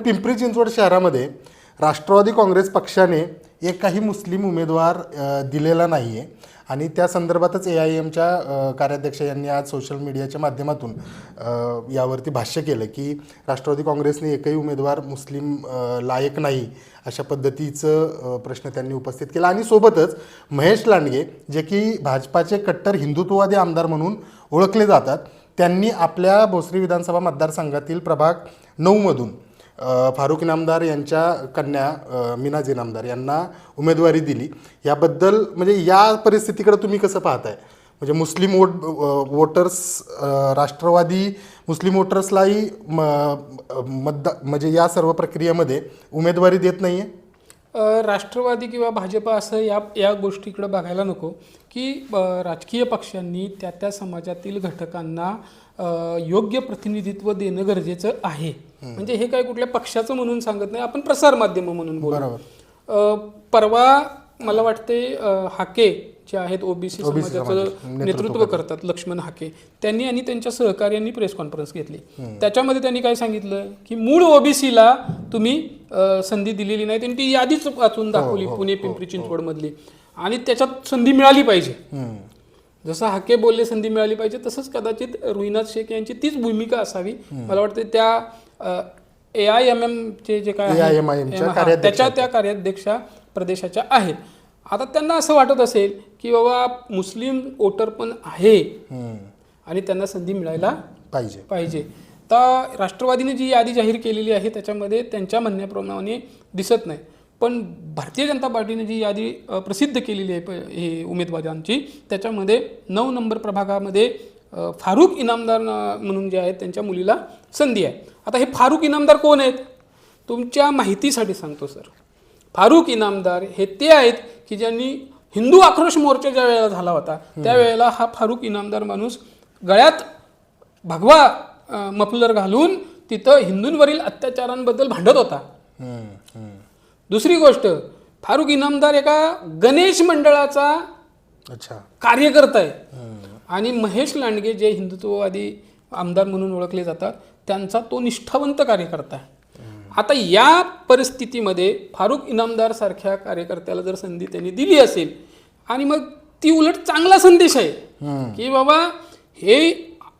पिंपरी चिंचवड शहरामध्ये राष्ट्रवादी काँग्रेस पक्षाने एकही मुस्लिम उमेदवार दिलेला नाही आहे आणि त्या संदर्भातच ए आय एमच्या कार्याध्यक्ष यांनी आज सोशल मीडियाच्या माध्यमातून यावरती भाष्य केलं की राष्ट्रवादी काँग्रेसने एकही उमेदवार मुस्लिम लायक नाही अशा पद्धतीचं प्रश्न त्यांनी उपस्थित केला. आणि सोबतच महेश लांडगे जे की भाजपाचे कट्टर हिंदुत्ववादी आमदार म्हणून ओळखले जातात त्यांनी आपल्या भोसरी विधानसभा मतदारसंघातील प्रभाग नऊमधून फारुख इनामदार यांच्या कन्या अ, मीनाज इनामदार यांना उमेदवारी दिली. याबद्दल म्हणजे या परिस्थितीकडे तुम्ही कसं पाहताय? म्हणजे Muslim vote voters Rashtrawadi Muslim वोटर्सलाही म मतदा म्हणजे या सर्व प्रक्रियेमध्ये उमेदवारी देत नाही आहे राष्ट्रवादी किंवा भाजपा असं या या गोष्टीकडे बघायला नको की राजकीय पक्षांनी त्या त्या समाजातील घटकांना योग्य प्रतिनिधित्व देणं गरजेचं आहे. म्हणजे हे काय कुठल्या पक्षाचं म्हणून सांगत नाही आपण प्रसार माध्यम म्हणून बोलू. बरोबर. अ, परवा मला वाटते हाके जे आहेत ओबीसी समाजाचं नेतृत्व करतात. लक्ष्मण हाके त्यांनी आणि त्यांच्या सहकार्यांनी प्रेस कॉन्फरन्स घेतली. त्याच्यामध्ये त्यांनी काय सांगितलं की मूळ ओबीसीला तुम्ही संधी दिलेली नाही. त्यांनी ती यादीच वाचून दाखवली पुणे पिंपरी चिंचवड मधली आणि त्याच्यात संधी मिळाली पाहिजे. जसं हाके बोलले संधी मिळाली पाहिजे तसंच कदाचित रुईनाथ शेख यांची तीच भूमिका असावी. मला वाटते त्या ए आय एम एम चे जे काय हा, त्याच्या त्या कार्याध्यक्षा प्रदेशाच्या आहेत. आता त्यांना असं वाटत असेल की बाबा मुस्लिम वोटर पण आहे. आणि त्यांना संधी मिळायला पाहिजे. पाहिजे. तर राष्ट्रवादीने जी यादी जाहीर केलेली आहे त्याच्यामध्ये त्यांच्या म्हणण्याप्रमाणे दिसत नाही. पण भारतीय जनता पार्टीने जी यादी प्रसिद्ध केलेली आहे प- हे उमेदवारांची त्याच्यामध्ये नऊ नंबर प्रभागामध्ये अ, फारुख इनामदार म्हणून जे आहेत त्यांच्या मुलीला संधी आहे. आता हे फारुख इनामदार कोण आहेत? तुमच्या माहितीसाठी सांगतो सर. फारुख इनामदार हे ते आहेत की ज्यांनी हिंदू आक्रोश मोर्चा ज्या वेळेला झाला होता त्यावेळेला हा फारुख इनामदार माणूस गळ्यात भगवा मफलर घालून तिथं हिंदूंवरील अत्याचारांबद्दल भांडत होता. दुसरी गोष्ट फारुख इनामदार एका गणेश मंडळाचा अच्छा. कार्यकर्ता आहे. आणि महेश लांडगे जे हिंदुत्ववादी आमदार म्हणून ओळखले जातात त्यांचा तो निष्ठावंत कार्यकर्ता आहे. आता या परिस्थितीमध्ये फारुख इनामदार सारख्या कार्यकर्त्याला जर संधी त्यांनी दिली असेल आणि मग ती उलट चांगला संदेश आहे की बाबा हे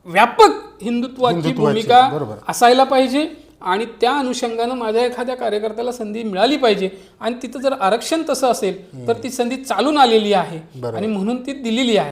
व्यापक हिंदुत्वाची भूमिका. असायला पाहिजे आणि त्या अनुषंगानं माझ्या एखाद्या कार्यकर्त्याला संधी मिळाली पाहिजे. आणि तिथं जर आरक्षण तसं असेल तर ती संधी चालून आलेली आहे. आणि म्हणून ती दिलेली आहे.